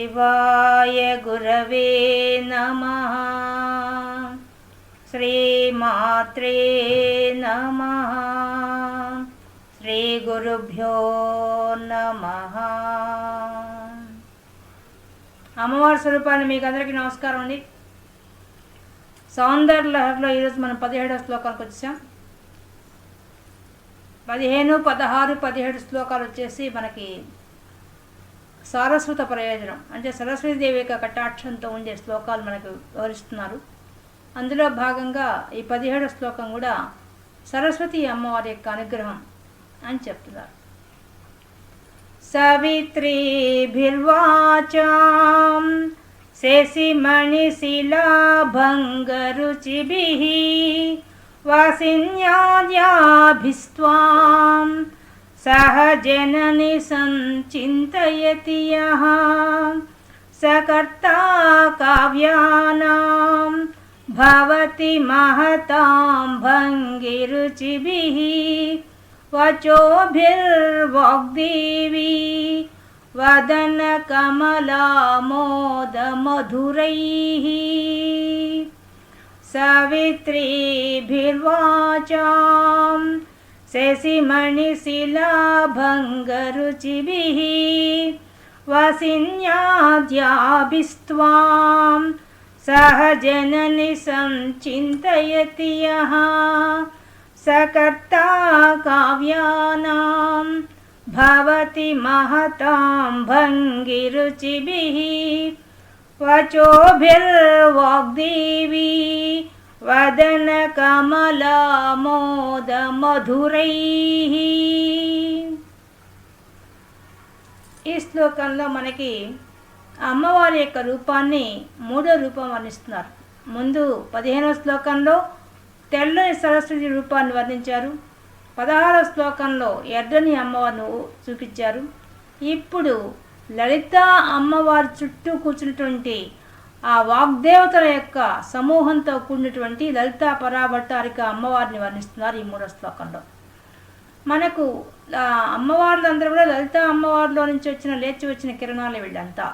శివాయ గురవే నమ. శ్రీమాత్రే నమ. శ్రీ గురుభ్యో నమ. అమ్మవారి స్వరూపాన్ని మీకు అందరికీ నమస్కారం అండి. సౌందర్య లహరిలో ఈరోజు మనం పదిహేడవ శ్లోకానికి వచ్చాం పదిహేను పదహారు పదిహేడు శ్లోకాలు వచ్చేసి మనకి సారస్వత ప్రయోజనం. అంటే సరస్వతీదేవి యొక్క కటాక్షంతో ఉండే శ్లోకాలు మనకు వివరిస్తున్నారు. అందులో భాగంగా ఈ పదిహేడు శ్లోకం కూడా సరస్వతి అమ్మవారి యొక్క అనుగ్రహం అని చెప్తున్నారు. సవిత్రీభిర్వాచాం శశిమణిశిలాభంగరుచిభిः వాసిన్యాద్యాభిస్त्वां सह जननि सञ्चिन्तयति यः स कर्ता काव्यानां भवति महतां भङ्गिरुचिभिः। वचोभिर्वाग्देवी वदनकमलामोदमधुरैः सवित्रीभिर्वाचां शशिमणिशिलाभङ्गरुचिभिः वसिन्याद्याभिस्त्वां सह जननि सञ्चिन्तयति यः। स कर्ता काव्यानां भवति महतां भङ्गिरुचिभिः वचोभिर्वाग्देवी వదనకమలామోదమధురైః ఈ శ్లోకంలో మనకి అమ్మవారి యొక్క రూపాన్ని మూడో రూపం వర్ణిస్తున్నారు. ముందు పదిహేనవ శ్లోకంలో తెల్లని సరస్వతి రూపాన్ని వర్ణించారు. పదహారవ శ్లోకంలో ఎర్రని అమ్మవారిని చూపించారు. ఇప్పుడు లలిత అమ్మవారి చుట్టూ కూర్చున్నటువంటి ఆ వాగ్దేవతల యొక్క సమూహంతో కూడినటువంటి లలిత పరాభట్టారిక అమ్మవారిని వర్ణిస్తున్నారు ఈ మూడో శ్లోకంలో. మనకు ఆ అమ్మవార్లందరూ కూడా లలిత అమ్మవారిలో నుంచి వచ్చిన లేచి వచ్చిన కిరణాలు వీళ్ళంతా.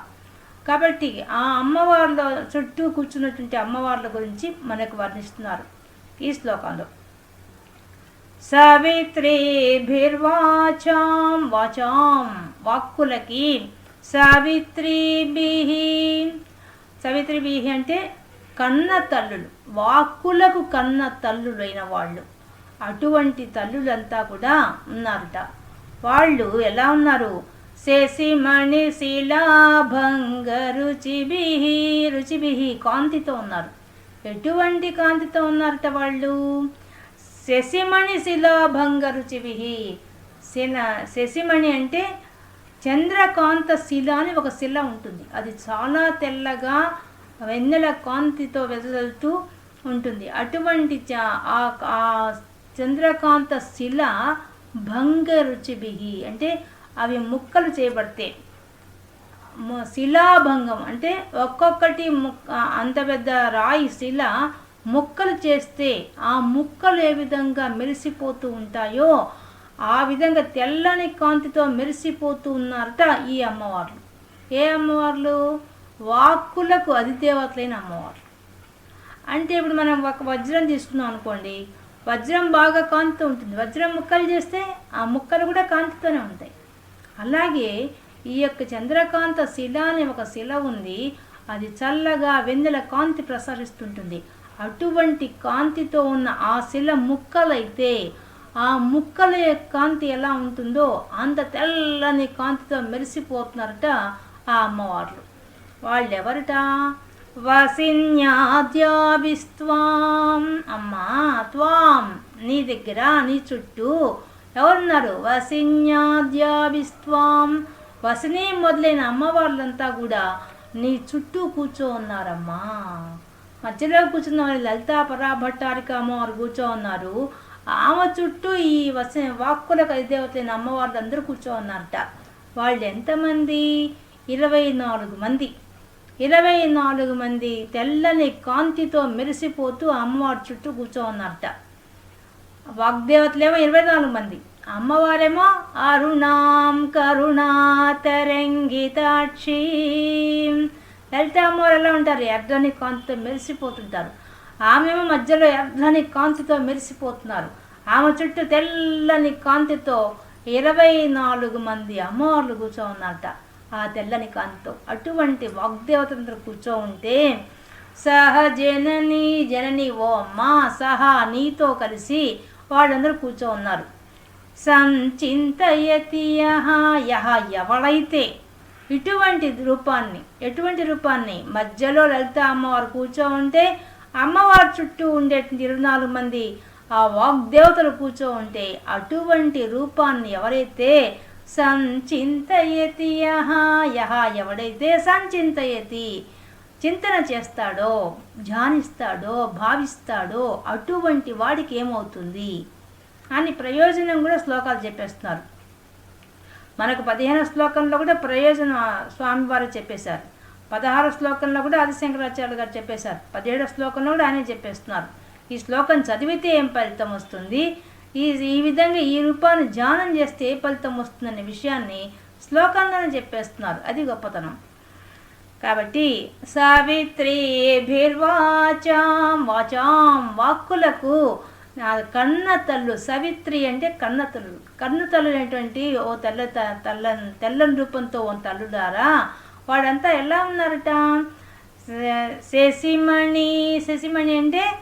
కాబట్టి ఆ అమ్మవారిలో చుట్టూ కూర్చున్నటువంటి అమ్మవార్ల గురించి మనకు వర్ణిస్తున్నారు ఈ శ్లోకంలో. సవిత్రీభిర్వాచాం వాచాం వాక్కులకి సవిత్రీభిః సవిత్రి సవిత్రిబీహి అంటే కన్న తల్లులు వాక్కులకు కన్న తల్లులైన వాళ్ళు. అటువంటి తల్లులంతా కూడా ఉన్నారట. వాళ్ళు ఎలా ఉన్నారు? శశిమణి శిలాభంగ రుచిబిహి రుచిబిహి కాంతితో ఉన్నారు. ఎటువంటి కాంతితో ఉన్నారట వాళ్ళు? శశిమణి శిలాభంగ రుచివిహి శిల శశిమణి అంటే చంద్రకాంత శిల అని ఒక శిల ఉంటుంది. అది చాలా తెల్లగా వెన్నెల కాంతితో వెదజల్తూ ఉంటుంది. అటువంటి చ- ఆ చంద్రకాంత శిల భంగ రుచిభిహి అంటే అవి ముక్కలు చేయబడితే శిలాభంగం అంటే ఒక్కొక్కటి ముక్క అంత పెద్ద రాయి శిల ముక్కలు చేస్తే ఆ ముక్కలు ఏ విధంగా మెరిసిపోతూ ఉంటాయో ఆ విధంగా తెల్లని కాంతితో మెరిసిపోతూ ఉన్నారట ఈ అమ్మవార్లు. ఏ అమ్మవార్లు? వాక్కులకు అధిదేవతలైన అమ్మవార్లు. అంటే ఇప్పుడు మనం ఒక వజ్రం తీసుకున్నాం అనుకోండి వజ్రం బాగా కాంతితో ఉంటుంది. వజ్రం ముక్కలు చేస్తే ఆ ముక్కలు కూడా కాంతితోనే ఉంటాయి. అలాగే ఈ యొక్క చంద్రకాంత శిల అనే ఒక శిల ఉంది అది చల్లగా వెన్నెల కాంతి ప్రసరిస్తుంటుంది. అటువంటి కాంతితో ఉన్న ఆ శిల ముక్కలైతే ఆ ముక్కల యొక్క కాంతి ఎలా ఉంటుందో అంత తెల్లని కాంతితో మెరిసిపోతున్నారట ఆ అమ్మవార్లు. వాళ్ళు వసిన్యాద్యాభిస్వాం అమ్మా త్వాం. నీ దగ్గర నీ చుట్టూ ఎవరున్నారు? వసిన్యాద్యాభిస్వాం వసిని మొదలైన అమ్మవార్లంతా కూడా నీ చుట్టూ కూర్చో ఉన్నారమ్మా. మధ్యలో కూర్చున్న వాళ్ళు లలితా పరాభట్టారిక అమ్మవారు కూర్చో ఉన్నారు. ఆమె చుట్టూ ఈ వస వాక్కులకు అధిదేవతలైన అమ్మవార్లు అందరూ కూర్చోన్నారట. వాళ్ళు ఎంతమంది? ఇరవై నాలుగు మంది. ఇరవై నాలుగు మంది తెల్లని కాంతితో మెరిసిపోతూ అమ్మవారి చుట్టూ కూర్చో ఉన్నారట వాగ్దేవతలేమో ఇరవై నాలుగు మంది. అమ్మవారేమో అరుణాం కరుణాతరంగితాక్షి లలిత అమ్మవారు ఎలా ఉంటారు? ఎర్రని కాంతితో మెరిసిపోతుంటారు. ఆమెమో మధ్యలో ఎర్రని కాంతితో మెరిసిపోతున్నారు. ఆమె చుట్టూ తెల్లని కాంతితో ఇరవై నాలుగు మంది అమ్మవార్లు కూర్చో ఉన్నట ఆ తెల్లని కాంతితో అటువంటి వాగ్దేవతంతో కూర్చో ఉంటే సహ జనని జనని ఓ అమ్మా సహా నీతో కలిసి వాళ్ళందరూ కూర్చో ఉన్నారు సంచింతయతి యహ యహ ఎవడైతే ఇటువంటి రూపాన్ని ఎటువంటి రూపాన్ని మధ్యలో లలిత అమ్మవారు కూర్చో ఉంటే అమ్మవారి చుట్టూ ఉండేటువంటి ఇరవై నాలుగు మంది ఆ వాగ్దేవతలు కూర్చో ఉంటే అటువంటి రూపాన్ని ఎవరైతే సంచింతయతి యహ యహ ఎవడైతే సంచింతయతి చింతన చేస్తాడో ధ్యానిస్తాడో భావిస్తాడో అటువంటి వాడికి ఏమవుతుంది అని ప్రయోజనం కూడా శ్లోకాలు చెప్పేస్తున్నారు. మనకు పదిహేను శ్లోకంలో కూడా ప్రయోజనం స్వామివారు చెప్పేశారు. పదహారు శ్లోకంలో కూడా ఆదిశంకరాచార్యులు గారు చెప్పేశారు. పదిహేడో శ్లోకంలో కూడా ఆయనే చెప్పేస్తున్నారు. ఈ శ్లోకం చదివితే ఏం ఫలితం వస్తుంది? ఈ ఈ విధంగా ఈ రూపాన్ని ధ్యానం చేస్తే ఏ ఫలితం వస్తుందనే విషయాన్ని శ్లోకంలోనే చెప్పేస్తున్నారు. అది గొప్పతనం. కాబట్టి సావిత్రిభిర్వాచాం వాచాం వాక్కులకు కన్న తల్లు సవిత్రి అంటే కన్న తల్లు కన్న తల్లు అనేటువంటి ఓ తెల్ల త- తెల్ల తెల్లని రూపంతో ఓ తల్లు ద్వారా వాడంతా ఎలా ఉన్నారట? శశిమణి శశిమణి అంటే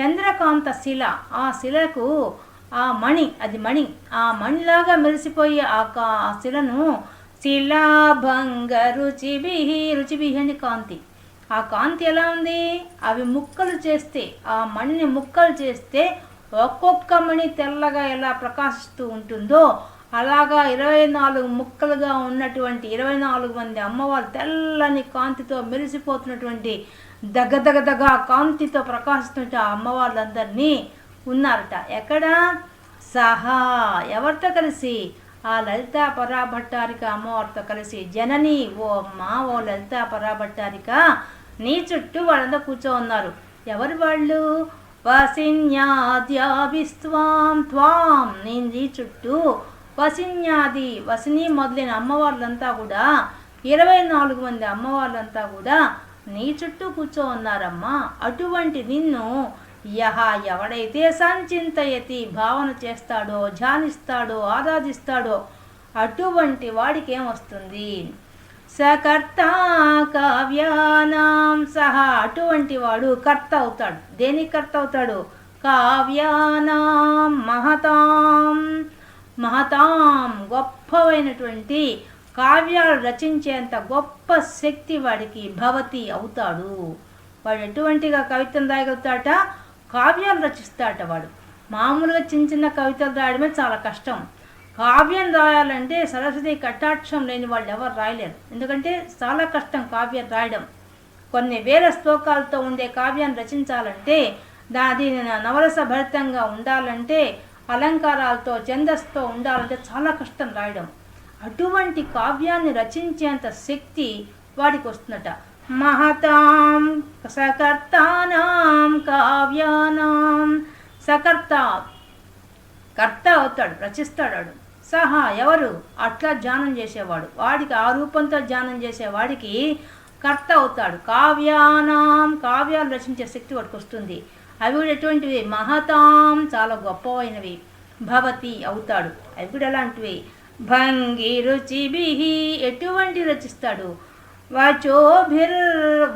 చంద్రకాంత శిల. ఆ శిలకు ఆ మణి అది మణి. ఆ మణిలాగా మెరిసిపోయే ఆ కా- ఆ శిలను శిలాభంగ రుచిభి రుచిభి అని కాంతి. ఆ కాంతి ఎలా ఉంది? అవి ముక్కలు చేస్తే ఆ మణిని ముక్కలు చేస్తే ఒక్కొక్క మణి తెల్లగా ఎలా ప్రకాశిస్తూ ఉంటుందో అలాగా ఇరవై నాలుగు ముక్కలుగా ఉన్నటువంటి ఇరవై నాలుగు మంది అమ్మవారు తెల్లని కాంతితో మెరిసిపోతున్నటువంటి దగ కాంతితో ప్రకాశిస్తున్న ఆ అమ్మవార్లందరినీ ఉన్నారట. ఎక్కడ? సహా ఎవరితో కలిసి? ఆ లలితా పరాభట్టారిక అమ్మవారితో కలిసి. జనని ఓ అమ్మ ఓ లలితా పరాభట్టారిక నీ చుట్టూ వాళ్ళంతా కూర్చో ఉన్నారు ఎవరు వాళ్ళు? వసిన్యాద్యాభిస్వాం త్వాం నీ నీ చుట్టూ వసిన్యాది వసిని మొదలైన అమ్మవార్లంతా కూడా ఇరవై నాలుగు మంది అమ్మవార్లంతా కూడా నీ చుట్టూ కూర్చో ఉన్నారమ్మా అటువంటి నిన్ను యహ ఎవడైతే సంచింతయతి భావన చేస్తాడో ధ్యానిస్తాడో ఆరాధిస్తాడో అటువంటి వాడికి ఏమొస్తుంది సకర్త కావ్యానాం సహా. అటువంటి వాడు కర్త అవుతాడు. దేనికి కర్త అవుతాడు? కావ్యానాం మహతాం మహతాం గొప్పవైనటువంటి కావ్యాలు రచించేంత గొప్ప శక్తి వాడికి భవతి అవుతాడు. వాడు ఎటువంటిగా కవితను రాయగలుగుతాట కావ్యాలు రచిస్తాట వాడు. మామూలుగా చిన్న చిన్న కవితలు రాయడమే చాలా కష్టం. కావ్యం రాయాలంటే సరస్వతి కటాక్షం లేని వాళ్ళు ఎవరు రాయలేరు. ఎందుకంటే చాలా కష్టం కావ్యం రాయడం. కొన్ని వేల శ్లోకాలతో ఉండే కావ్యాన్ని రచించాలంటే దాని నవరస భరితంగా ఉండాలంటే అలంకారాలతో ఛందస్తో ఉండాలంటే చాలా కష్టం రాయడం. అటువంటి కావ్యాన్ని రచించేంత శక్తి వాడికి వస్తుందట. మహతాం సకర్తానాం కావ్యానాం. సకర్త కర్త అవుతాడు రచిస్తాడు సహా ఎవరు? అట్లా ధ్యానం చేసేవాడు. వాడికి ఆ రూపంతో ధ్యానం చేసేవాడికి కర్త అవుతాడు. కావ్యానాం కావ్యాలు రచించే శక్తి వాడికి వస్తుంది. అవి కూడా ఎటువంటివి? మహతాం చాలా గొప్పవైనవి. భవతి అవుతాడు. అవి కూడా ఎలాంటివి? భంగి రుచిభి ఎటువంటి రచిస్తాడు? వాచోభిర్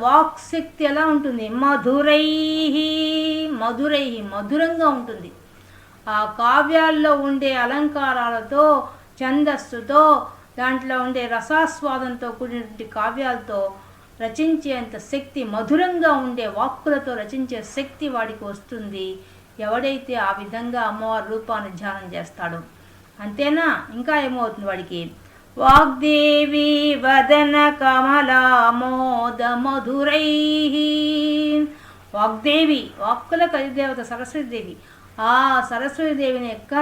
వాక్ శక్తి ఎలా ఉంటుంది? మధురై మధురై మధురంగా ఉంటుంది. ఆ కావ్యాల్లో ఉండే అలంకారాలతో ఛందస్సుతో దాంట్లో ఉండే రసాస్వాదంతో కూడినటువంటి కావ్యాలతో రచించేంత శక్తి మధురంగా ఉండే వాక్కులతో రచించే శక్తి వాడికి వస్తుంది. ఎవడైతే ఆ విధంగా అమ్మవారి రూపాన్ని ధ్యానం చేస్తాడో అంతేనా? ఇంకా ఏమవుతుంది వాడికి? వాగ్దేవి వదన కమలామోద మధురై. వాగ్దేవి వాక్కుల కలిదేవత సరస్వతీదేవి ఆ సరస్వతీదేవిని యొక్క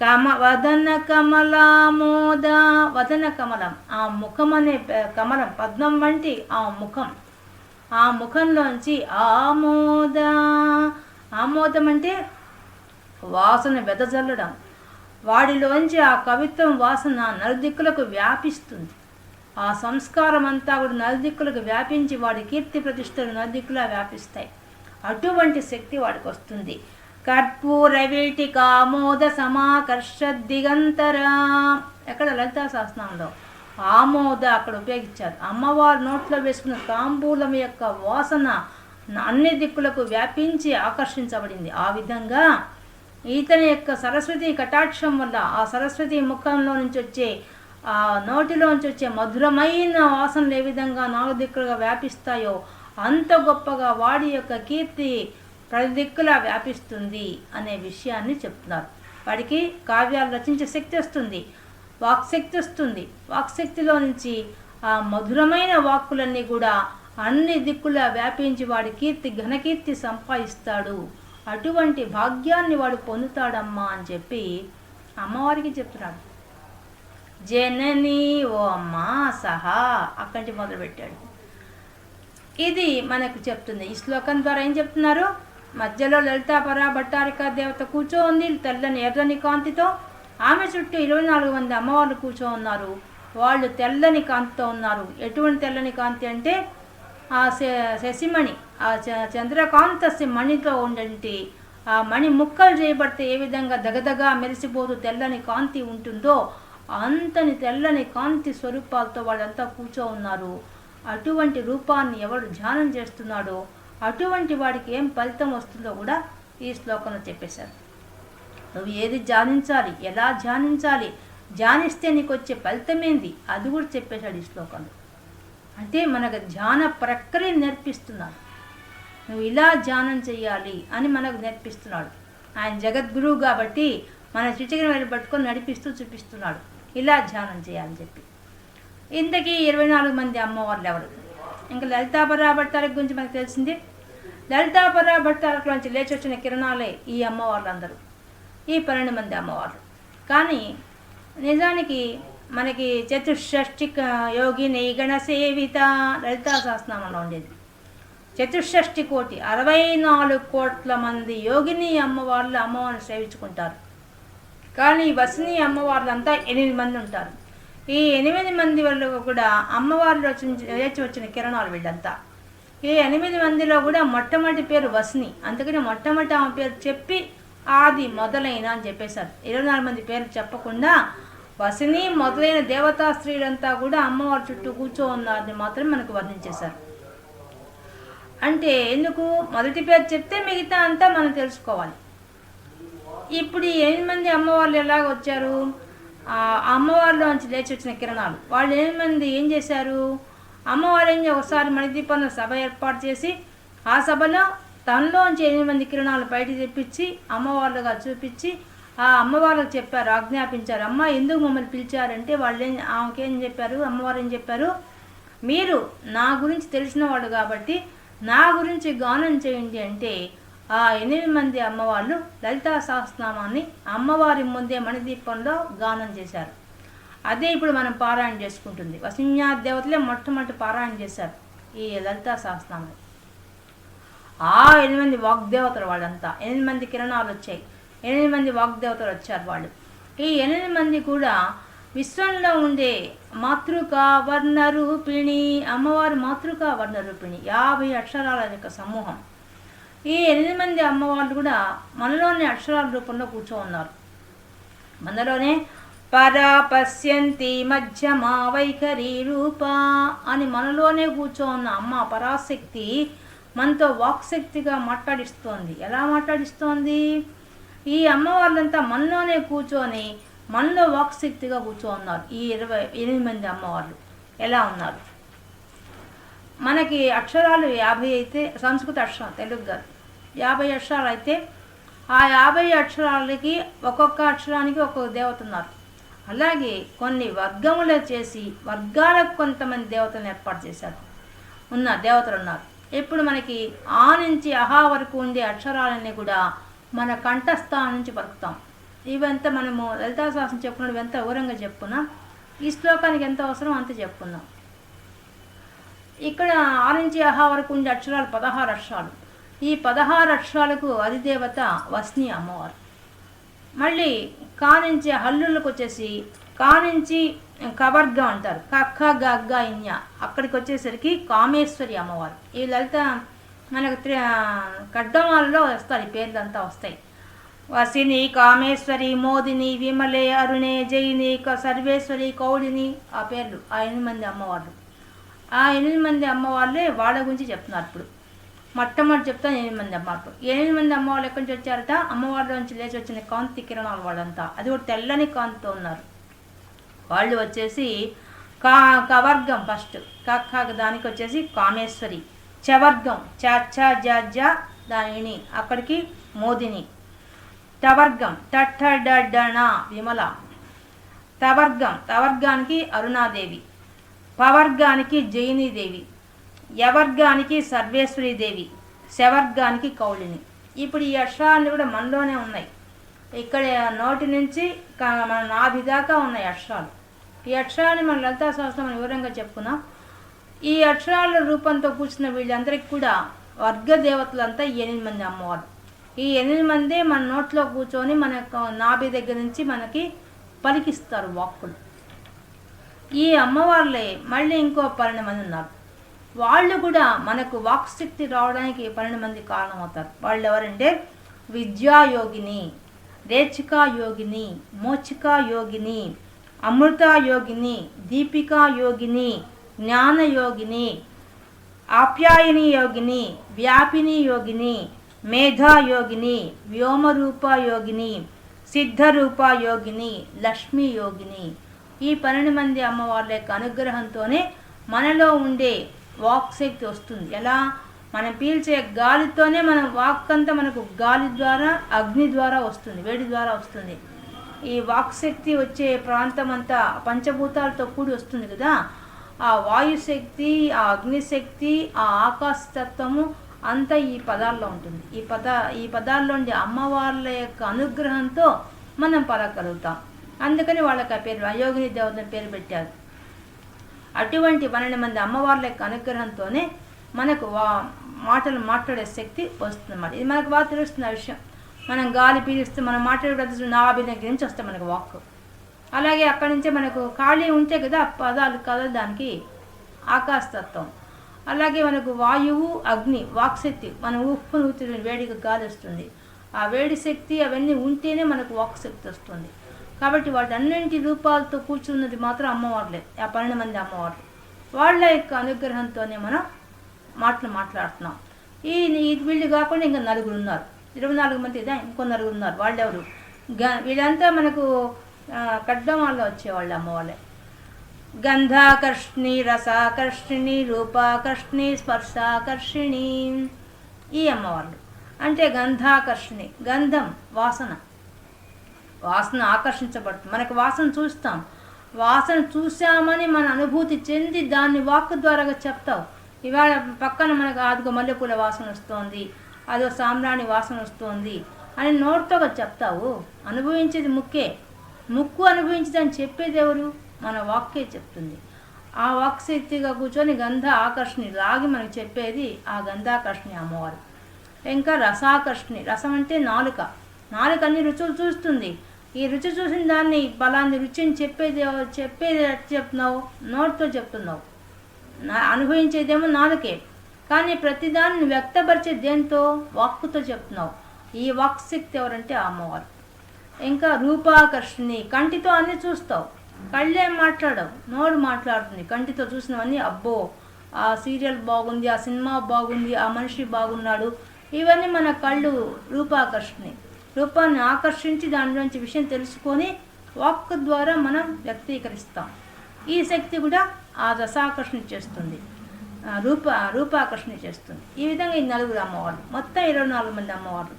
కమ వదన కమలామోద వదన కమలం ఆ ముఖం అనే కమలం పద్మం వంటి ఆ ముఖం. ఆ ముఖంలోంచి ఆమోద ఆమోదం అంటే వాసన వెదజల్లడం. వాడిలోంచి ఆ కవిత్వం వాసన నలుదిక్కులకు వ్యాపిస్తుంది. ఆ సంస్కారం అంతా కూడా నలుదిక్కులకు వ్యాపించి వాడి కీర్తి ప్రతిష్టలు నలుదిక్కులా వ్యాపిస్తాయి. అటువంటి శక్తి వాడికి వస్తుంది కర్పూర సమాకర్ష దిగంతరా. ఎక్కడ లలితా శాస్త్రంలో ఆమోద అక్కడ ఉపయోగించారు. అమ్మవారు నోట్లో వేసుకున్న తాంబూలం యొక్క వాసన అన్ని దిక్కులకు వ్యాపించి ఆకర్షించబడింది. ఆ విధంగా ఈతని యొక్క సరస్వతి కటాక్షం వల్ల ఆ సరస్వతి ముఖంలో నుంచి వచ్చే ఆ నోటిలోంచి వచ్చే మధురమైన వాసనలు ఏ విధంగా నాలుగు దిక్కులుగా వ్యాపిస్తాయో అంత గొప్పగా వాడి యొక్క కీర్తి ప్రతి దిక్కులా వ్యాపిస్తుంది అనే విషయాన్ని చెప్తున్నారు. వాడికి కావ్యాలు రచించే శక్తి వస్తుంది వాక్శక్తి వస్తుంది. వాక్శక్తిలో నుంచి ఆ మధురమైన వాక్కులన్నీ కూడా అన్ని దిక్కులా వ్యాపించి వాడి కీర్తి ఘనకీర్తి సంపాదిస్తాడు. అటువంటి భాగ్యాన్ని వాడు పొందుతాడమ్మా అని చెప్పి అమ్మవారికి చెప్తున్నాడు. జనని ఓ అమ్మా సహా అక్కడి మొదలుపెట్టాడు. ఇది మనకు చెప్తుంది. ఈ శ్లోకం ద్వారా ఏం చెప్తున్నారు? మధ్యలో లలితాపర భట్టారిక దేవత కూర్చో ఉంది తెల్లని ఎర్రని కాంతితో ఆమె చుట్టూ ఇరవై నాలుగు మంది అమ్మవార్లు కూర్చో ఉన్నారు వాళ్ళు తెల్లని కాంతితో ఉన్నారు. ఎటువంటి తెల్లని కాంతి అంటే ఆ శ- శశిమణి ఆ చ- చంద్రకాంత మణితో ఉండంటి ఆ మణి ముక్కలు చేయబడితే ఏ విధంగా దగదగా మెరిసిపోతూ తెల్లని కాంతి ఉంటుందో అంతని తెల్లని కాంతి స్వరూపాలతో వాళ్ళంతా కూర్చో ఉన్నారు. అటువంటి రూపాన్ని ఎవడు ధ్యానం చేస్తున్నాడో అటువంటి వాడికి ఏం ఫలితం వస్తుందో కూడా ఈ శ్లోకంలో చెప్పేశారు. నువ్వు ఏది ధ్యానించాలి ఎలా ధ్యానించాలి ధ్యానిస్తే నీకు వచ్చే ఫలితమేంది? అది కూడా చెప్పేశాడు ఈ శ్లోకంలో. అంటే మనకు ధ్యాన ప్రక్రియ నేర్పిస్తున్నాడు. నువ్వు ఇలా ధ్యానం చేయాలి అని మనకు నేర్పిస్తున్నాడు. ఆయన జగద్గురువు కాబట్టి మన చిటికిన వెళ్ళి పట్టుకొని నడిపిస్తూ చూపిస్తున్నాడు. ఇలా ధ్యానం చేయాలని చెప్పి. ఇంతకీ ఇరవై నాలుగు మంది అమ్మవార్లు ఎవరు? ఇంకా లలితాపరా భట్టాలకు గురించి మనకు తెలిసింది. లలితాపరా భట్టాలకు నుంచి లేచి వచ్చిన కిరణాలే ఈ అమ్మవార్లందరూ. ఈ పన్నెండు మంది అమ్మవార్లు. కానీ నిజానికి మనకి చతుషష్ఠి యోగిని నైగణ సేవిత లలితా శాస్త్రంలో ఉండేది. చతుషష్ఠి కోటి అరవై నాలుగు కోట్ల మంది యోగిని అమ్మవార్లు అమ్మవారిని సేవించుకుంటారు. కానీ వసిని అమ్మవార్లంతా ఎనిమిది మంది ఉంటారు. ఈ ఎనిమిది మంది వాళ్ళు కూడా అమ్మవారిలో వచ్చి వచ్చిన కిరణాలు వీళ్ళంతా. ఈ ఎనిమిది మందిలో కూడా మొట్టమొదటి పేరు వసిని. అందుకని మొట్టమొదటి ఆమె పేరు చెప్పి ఆది మొదలైన అని చెప్పేశారు. ఇరవై నాలుగు మంది పేరు చెప్పకుండా వసిని మొదలైన దేవతా స్త్రీలంతా కూడా అమ్మవారి చుట్టూ కూర్చో ఉన్నారని మాత్రం మనకు వర్ణించేశారు. అంటే ఎందుకు? మొదటి పేరు చెప్తే మిగతా అంతా మనం తెలుసుకోవాలి. ఇప్పుడు ఈ ఎనిమిది మంది అమ్మవార్లు ఎలాగ వచ్చారు? అమ్మవారిలోంచి లేచి వచ్చిన కిరణాలు. వాళ్ళు ఏమంది మంది ఏం చేశారు? అమ్మవారు ఏం ఒకసారి మణిదీపంలో సభ ఏర్పాటు చేసి ఆ సభలో తనలోంచి ఎనిమిది మంది కిరణాలు బయట తెప్పించి అమ్మవార్లుగా చూపించి ఆ అమ్మవార్లకు చెప్పారు ఆజ్ఞాపించారు. అమ్మ ఎందుకు మమ్మల్ని పిలిచారంటే వాళ్ళు ఏం ఆమెకేం చెప్పారు? అమ్మవారు ఏం చెప్పారు? మీరు నా గురించి తెలిసిన వాళ్ళు కాబట్టి నా గురించి గానం చేయండి అంటే ఆ ఎనిమిది మంది అమ్మవాళ్ళు లలితా సహస్రనామాన్ని అమ్మవారి ముందే మణిదీపంలో గానం చేశారు. అదే ఇప్పుడు మనం పారాయణ చేసుకుంటుంది. వసిన్యా దేవతలే మొట్టమొదటి పారాయణ చేశారు ఈ లలితా సహస్రనామం ఆ ఎనిమిది మంది వాగ్దేవతలు వాళ్ళంతా. ఎనిమిది మంది కిరణాలు వచ్చాయి. ఎనిమిది మంది వాగ్దేవతలు వచ్చారు వాళ్ళు. ఈ ఎనిమిది మంది కూడా విశ్వంలో ఉండే మాతృక వర్ణ రూపిణి అమ్మవారి మాతృక వర్ణ రూపిణి యాభై అక్షరాల యొక్క సమూహం. ఈ ఎనిమిది మంది అమ్మవాళ్ళు కూడా మనలోని అక్షరాల రూపంలో కూర్చో ఉన్నారు మనలోనే పరా పశ్యంతి మధ్యమా వైఖరి రూప అని మనలోనే కూర్చో ఉన్న అమ్మ పరాశక్తి మనతో వాక్శక్తిగా మాట్లాడిస్తోంది. ఎలా మాట్లాడిస్తోంది? ఈ అమ్మవార్లంతా మనలోనే కూర్చొని మనలో వాక్శక్తిగా కూర్చో ఉన్నారు ఈ ఇరవై ఎనిమిది మంది అమ్మవార్లు. ఎలా ఉన్నారు? మనకి అక్షరాలు యాభై అయితే సంస్కృత అక్షరం తెలుగు కాదు. యాభై అక్షరాలు అయితే ఆ యాభై అక్షరాలకి ఒక్కొక్క అక్షరానికి ఒక్కొక్క దేవత ఉన్నారు. అలాగే కొన్ని వర్గములు చేసి వర్గాలకు కొంతమంది దేవతలను ఏర్పాటు చేశారు. ఉన్న దేవతలు ఉన్నారు. ఇప్పుడు మనకి ఆ నుంచి అహా వరకు ఉండే అక్షరాలన్నీ కూడా మన కంఠస్థానం నుంచి పలుకుతాం. ఇవంతా మనము లలితా శాస్త్రం చెప్పుకున్నవి ఎంత వివరంగా చెప్పుకున్నాం. ఈ శ్లోకానికి ఎంత అవసరం అంత చెప్పుకున్నాం. ఇక్కడ ఆ నుంచి అహా వరకు ఉండే అక్షరాలు పదహారు అక్షరాలు. ఈ పదహారు అక్షరాలకు అధిదేవత వస్ని అమ్మవారు. మళ్ళీ కా నుంచి హల్లులకు వచ్చేసి కా నుంచి కవర్గ అంటారు. కక్క గగ్గ ఇన్య. అక్కడికి వచ్చేసరికి కామేశ్వరి అమ్మవారు. ఈ లలిత మనకు త్రి- ఖడ్గమాలలో వస్తారు. ఈ పేర్లంతా వస్తాయి. వసిని కామేశ్వరి మోదిని విమలే అరుణే జయిని క- సర్వేశ్వరి కౌళిని ఆ పేర్లు ఆ ఎనిమిది మంది అమ్మవార్లు. ఆ ఎనిమిది మంది అమ్మవాళ్ళే వాళ్ళ గురించి చెప్తున్నారు ఇప్పుడు. మొట్టమొదటి చెప్తాను ఎనిమిది మంది అమ్మవారు ఎనిమిది మంది అమ్మవాళ్ళు ఎక్కడి నుంచి వచ్చారట? అమ్మవారి నుంచి లేచి వచ్చిన కాంతి కిరణాలు వాళ్ళంతా. అది కూడా తెల్లని కాంతితో ఉన్నారు. వాళ్ళు వచ్చేసి కా కవర్గం ఫస్ట్ కాక దానికి వచ్చేసి కామేశ్వరి. చవర్గం. చాచా జాజ దానిని. అక్కడికి మోదిని. టవర్గం టట్ట డణ విమల. తవర్గం. తవర్గానికి అరుణాదేవి. పవర్గానికి జయినీదేవి యవర్గానికి సర్వేశ్వరీదేవి శవర్గానికి కౌళిని. ఇప్పుడు ఈ అక్షరాలన్నీ కూడా మనలోనే ఉన్నాయి. ఇక్కడ నోటి నుంచి మన నాభి దాకా ఉన్నాయి అక్షరాలు. ఈ అక్షరాన్ని మన లలితా శాస్త్రం మనం వివరంగా చెప్పుకున్నాం ఈ అక్షరాల రూపంతో కూర్చున్న వీళ్ళందరికీ కూడా వర్గ దేవతలంతా ఎనిమిది మంది అమ్మవారు. ఈ ఎనిమిది మంది మన నోట్లో కూర్చొని మన నాభి దగ్గర నుంచి మనకి పలికిస్తారు వాక్కులు. ఈ అమ్మవార్లే మళ్ళీ ఇంకో పన్నెండు మంది ఉన్నారు. వాళ్ళు కూడా మనకు వాక్శక్తి రావడానికి పన్నెండు మంది కారణమవుతారు. వాళ్ళు ఎవరంటే విద్యాయోగిని రేచికా యోగిని మోచికా యోగిని అమృతా యోగిని దీపికా యోగిని జ్ఞాన యోగిని ఆప్యాయని యోగిని వ్యాపిని యోగిని మేధా యోగిని వ్యోమరూప యోగిని సిద్ధరూప యోగిని లక్ష్మీ యోగిని ఈ పన్నెండు మంది అమ్మవార్ల యొక్క అనుగ్రహంతోనే మనలో ఉండే వాక్ శక్తి వస్తుంది. ఎలా? మనం పీల్చే గాలితోనే మన వాక్ అంతా మనకు గాలి ద్వారా అగ్ని ద్వారా వస్తుంది వేడి ద్వారా వస్తుంది. ఈ వాక్ శక్తి వచ్చే ప్రాంతం అంతా పంచభూతాలతో కూడి వస్తుంది కదా. ఆ వాయుశక్తి ఆ అగ్నిశక్తి ఆ ఆకాశ తత్వము అంతా ఈ పదాల్లో ఉంటుంది. ఈ పద ఈ పదాల్లో ఉండే అమ్మవార్ల యొక్క అనుగ్రహంతో మనం పలకలుగుతాం అందుకని వాళ్ళకి ఆ పేరు అయోగిని దేవతని పేరు పెట్టారు. అటువంటి పన్నెండు మంది అమ్మవార్ల యొక్క అనుగ్రహంతోనే మనకు వా మాటలు మాట్లాడే శక్తి వస్తుందన్నమాట. ఇది మనకు బాగా తెలుస్తున్న విషయం. మనం గాలి పీలిస్తే మనం మాట్లాడే నా దగ్గర నుంచి వస్తాయి మనకు వాక్. అలాగే అక్కడి నుంచే మనకు ఖాళీ ఉంటే కదా పదాలు కదా దానికి ఆకాశతత్వం. అలాగే మనకు వాయువు అగ్ని వాక్శక్తి మనం ఉప్పు ఊతున్న వేడికి గాలి వస్తుంది ఆ వేడి శక్తి అవన్నీ ఉంటేనే మనకు వాక్శక్తి వస్తుంది. కాబట్టి వాటి అన్నింటి రూపాలతో కూర్చున్నది మాత్రం అమ్మవార్లే ఆ పన్నెండు మంది అమ్మవార్లు. వాళ్ళ యొక్క అనుగ్రహంతోనే మనం మాటలు మాట్లాడుతున్నాం. ఈ వీళ్ళు కాకుండా ఇంకా నలుగురు ఉన్నారు. ఇరవై నాలుగు మంది ఇదే? ఇంకో నలుగురు ఉన్నారు. వాళ్ళెవరు? గ వీళ్ళంతా మనకు ఆ, వాళ్ళు వచ్చేవాళ్ళు అమ్మవాళ్ళే. గంధాకర్షిణి రసాకర్షిణి రూపాకర్షిణి స్పర్శాకర్షిణి ఈ అమ్మవార్లు. అంటే గంధాకర్షిణి గంధం వాసన. వాసన ఆకర్షించబడుతుంది. మనకు వాసన చూస్తాం. వాసన చూసామని మన అనుభూతి చెంది దాన్ని వాక్ ద్వారాగా చెప్తావు. ఇవాళ పక్కన మనకు అదిగో మల్లెపూల వాసన వస్తోంది. అదో సాంబ్రాణి వాసన వస్తోంది అని నోటితో చెప్తావు. అనుభవించేది ముక్కే. ముక్కు అనుభవించదని చెప్పేది ఎవరు? మన వాక్కే చెప్తుంది. ఆ వాక్ శక్తిగా కూర్చొని గంధ ఆకర్షణి లాగి మనకు చెప్పేది ఆ గంధాకర్షణి అమ్మవారు. ఇంకా రసాకర్షణి రసం అంటే నాలుక. నాలుక అన్ని రుచులు చూస్తుంది. ఈ రుచి చూసిన దాన్ని బలాన్ని రుచిని చెప్పేది చెప్పేది చెప్తున్నావు? నోటితో చెప్తున్నావు. నా అనుభవించేదేమో నాలుకే కానీ ప్రతిదాన్ని వ్యక్తపరిచే దేంతో? వాక్కుతో చెప్తున్నావు. ఈ వాక్ శక్తి ఎవరంటే ఆ అమ్మవారు. ఇంకా రూపాకర్షణి కంటితో అన్ని చూస్తావు. కళ్ళేం మాట్లాడవు నోరు మాట్లాడుతుంది. కంటితో చూసినవన్నీ అబ్బో ఆ సీరియల్ బాగుంది ఆ సినిమా బాగుంది ఆ మనిషి బాగున్నాడు. ఇవన్నీ మన కళ్ళు రూపాకర్షణి. రూపాన్ని ఆకర్షించి దానిలోంచి విషయం తెలుసుకొని వాక్ ద్వారా మనం వ్యక్తీకరిస్తాం. ఈ శక్తి కూడా ఆ రసాకర్షణ చేస్తుంది. రూప రూపాకర్షణ చేస్తుంది. ఈ విధంగా ఈ నలుగురు అమ్మవారు మొత్తం ఇరవై నాలుగు మంది అమ్మవారు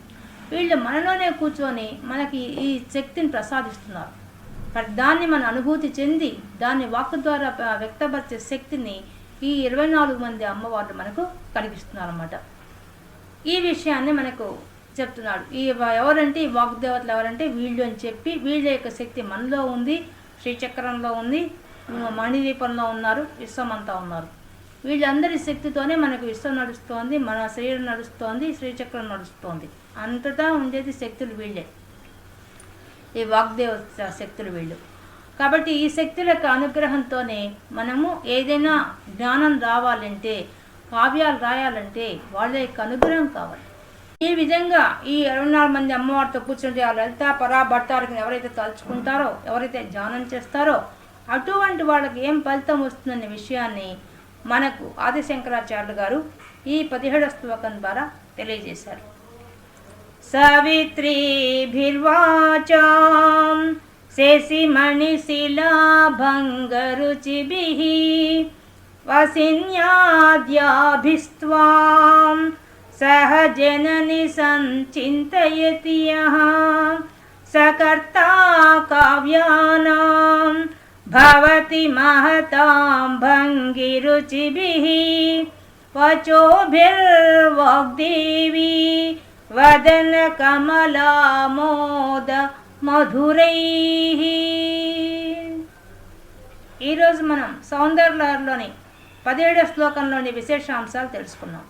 వీళ్ళు మనలోనే కూర్చొని మనకి ఈ శక్తిని ప్రసాదిస్తున్నారు. దాన్ని మన అనుభూతి చెంది దాన్ని వాక్ ద్వారా వ్యక్తపరిచే శక్తిని ఈ ఇరవై నాలుగు మంది అమ్మవార్లు మనకు కలిగిస్తున్నారన్నమాట ఈ విషయాన్ని మనకు చెప్తున్నాడు. ఈ ఎవరంటే ఈ వాగ్దేవతలు ఎవరంటే వీళ్ళు అని చెప్పి వీళ్ళ యొక్క శక్తి మనలో ఉంది శ్రీచక్రంలో ఉంది మణిదీపంలో ఉన్నారు విశ్వమంతా ఉన్నారు. వీళ్ళందరి శక్తితోనే మనకు విశ్వం నడుస్తోంది మన శరీరం నడుస్తోంది శ్రీచక్రం నడుస్తోంది. అంతటా ఉండేది శక్తులు వీళ్ళే. ఈ వాగ్దేవ శక్తులు వీళ్ళు. కాబట్టి ఈ శక్తుల యొక్క అనుగ్రహంతోనే మనము ఏదైనా జ్ఞానం రావాలంటే కావ్యాలు రాయాలంటే వాళ్ళ యొక్క అనుగ్రహం కావాలి. ఈ విధంగా ఈ ఇరవై నాలుగు మంది అమ్మవారితో కూర్చుంటే ఆ లలిత పరాభట్టారికి ఎవరైతే తలుచుకుంటారో ఎవరైతే ధ్యానం చేస్తారో అటువంటి వాళ్ళకి ఏం ఫలితం వస్తుందనే విషయాన్ని మనకు ఆదిశంకరాచార్యులు గారు ఈ పదిహేడవ శ్లోకం ద్వారా తెలియజేశారు. సవిత్రీభిర్వాచా శశిమణిశిలాభంగరుచిభిः వసిన్యాద్యాభిస్త్వాం सह जननि सञ्चिन्तयति यः सकर्ता काव्यानां भवति महतां भङ्गिरुचिभिः वचोभिर्वाग्देवी వదనకమలామోద మధురై ఈరోజు మనం సౌందర్యలోని పదిహేడో శ్లోకంలోని విశేషాంశాలు తెలుసుకున్నాం